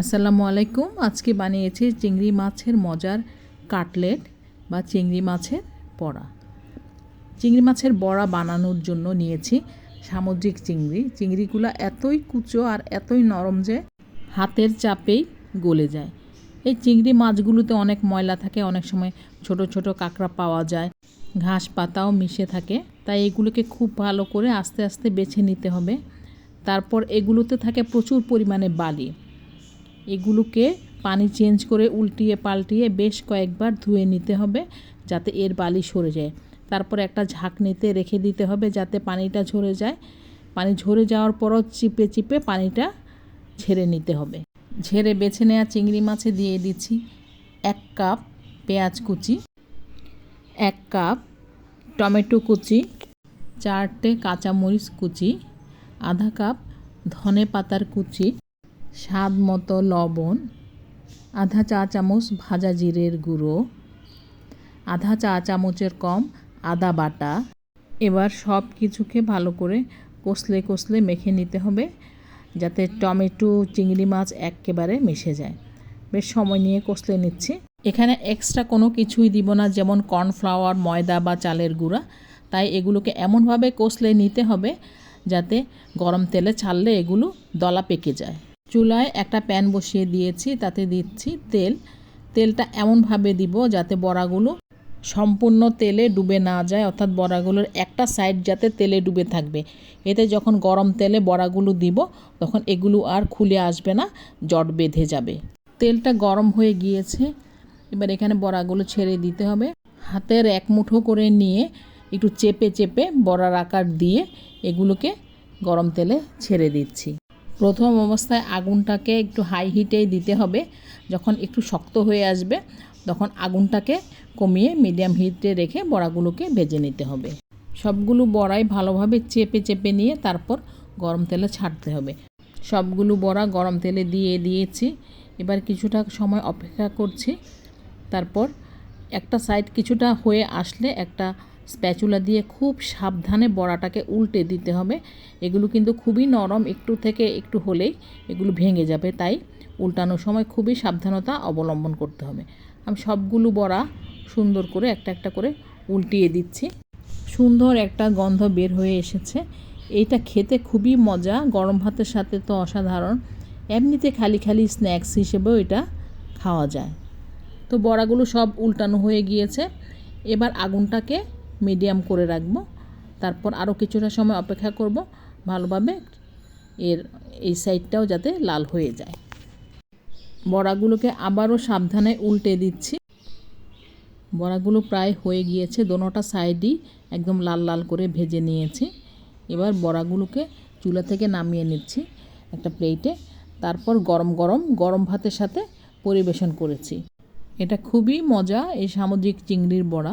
আসসালামু আলাইকুম। আজকে বানিয়েছি চিংড়ি মাছের মজার কাটলেট বা চিংড়ি মাছের বড়া। চিংড়ি মাছের বড়া বানানোর জন্য নিয়েছি সামুদ্রিক চিংড়ি। চিংড়িগুলো এতই কুচো আর এতই নরম যে হাতের চাপেই গলে যায়। এই চিংড়ি মাছগুলোতে অনেক ময়লা থাকে, অনেক সময় ছোট ছোট কাঁকড়া পাওয়া যায়, ঘাস পাতাও মিশে থাকে। তাই এগুলোকে খুব ভালো করে আস্তে আস্তে বেছে নিতে হবে। তারপর এগুলোতে থাকে প্রচুর পরিমাণে বালি। এগুলোকে পানি চেঞ্জ করে উল্টিয়ে পাল্টিয়ে বেশ কয়েকবার ধুয়ে নিতে হবে যাতে এর বালি সরে যায়। তারপর একটা ঝাঁকনিতে রেখে দিতে হবে যাতে পানিটা ঝরে যায়। পানি ঝরে যাওয়ার পরও চিপে চিপে পানিটা ঝেড়ে নিতে হবে। ঝেড়ে বেছে নেওয়া চিংড়ি মাছে দিয়ে দিচ্ছি এক কাপ পেঁয়াজ কুচি, এক কাপ টমেটো কুচি, চারটে কাঁচামরিচ কুচি, আধা কাপ ধনে পাতার কুচি স্বাদ মতো লবণ, আধা চা চামচ ভাজা জিরের গুঁড়ো, আধা চা চামচের কম আদা বাটা। এবার সব কিছুকে ভালো করে কষলে কষলে মেখে নিতে হবে যাতে টমেটো, চিংড়ি মাছ একেবারে মিশে যায়। বেশ সময় নিয়ে কষলে নিচ্ছি। এখানে এক্সট্রা কোনো কিছুই দিব না, যেমন কর্নফ্লাওয়ার ময়দা বা চালের গুঁড়া। তাই এগুলোকে এমনভাবে কষলে নিতে হবে যাতে গরম তেলে ছাড়লে এগুলো দলা পেকে যায়। চুলায় একটা প্যান বসিয়ে দিয়েছি, তাতে দিচ্ছি তেল। তেলটা এমনভাবে দিব যাতে বড়াগুলো সম্পূর্ণ তেলে ডুবে না যায়, অর্থাৎ বড়াগুলোর একটা সাইড যাতে তেলে ডুবে থাকবে। এতে যখন গরম তেলে বড়াগুলো দিব, তখন এগুলো আর খুলে আসবে না, জট বেঁধে যাবে। তেলটা গরম হয়ে গিয়েছে। এবার এখানে বড়াগুলো ছেড়ে দিতে হবে। হাতের এক মুঠো করে নিয়ে একটু চেপে চেপে বড়ার আকার দিয়ে এগুলোকে গরম তেলে ছেড়ে দিচ্ছি। প্রথম অবস্থায় আগুনটাকে একটু হাই হিটেই দিতে হবে। যখন একটু শক্ত হয়ে আসবে, তখন আগুনটাকে কমিয়ে মিডিয়াম হিটে রেখে বড়াগুলোকে ভেজে নিতে হবে। সবগুলো বড়াই ভালোভাবে চেপে চেপে নিয়ে তারপর গরম তেলে ছাড়তে হবে। সবগুলো বড়া গরম তেলে দিয়ে দিয়েছি। এবার কিছুটা সময় অপেক্ষা করছি। তারপর একটা সাইড কিছুটা হয়ে আসলে একটা স্প্যাচুলা দিয়ে খুব সাবধানে বড়াটাকে উল্টে দিতে হবে। এগুলো কিন্তু খুবই নরম, একটু থেকে একটু হলেই এগুলো ভেঙে যাবে। তাই উল্টানোর সময় খুবই সাবধানতা অবলম্বন করতে হবে। আমি সবগুলো বড়া সুন্দর করে একটা একটা করে উল্টিয়ে দিচ্ছি। সুন্দর একটা গন্ধ বের হয়ে এসেছে। এইটা খেতে খুবই মজা, গরম ভাতের সাথে তো অসাধারণ। এমনিতে খালি খালি স্ন্যাক্স হিসেবেও এটা খাওয়া যায়। তো বড়াগুলো সব উল্টানো হয়ে গিয়েছে। এবার আগুনটাকে মিডিয়াম করে রাখব। তারপর আরও কিছুটা সময় অপেক্ষা করব। ভালোভাবে এর, এই সাইডটাও যাতে লাল হয়ে যায়। বড়াগুলোকে আবারও সাবধানে উল্টে দিচ্ছি। বড়াগুলো প্রায় হয়ে গিয়েছে, দোনোটা সাইডই একদম লাল লাল করে ভেজে নিয়েছি। এবার বড়াগুলোকে চুলা থেকে নামিয়ে নিচ্ছি একটা প্লেটে। তারপর গরম গরম গরম ভাতের সাথে পরিবেশন করেছি। এটা খুবই মজা, এই সামুদ্রিক চিংড়ির বড়া।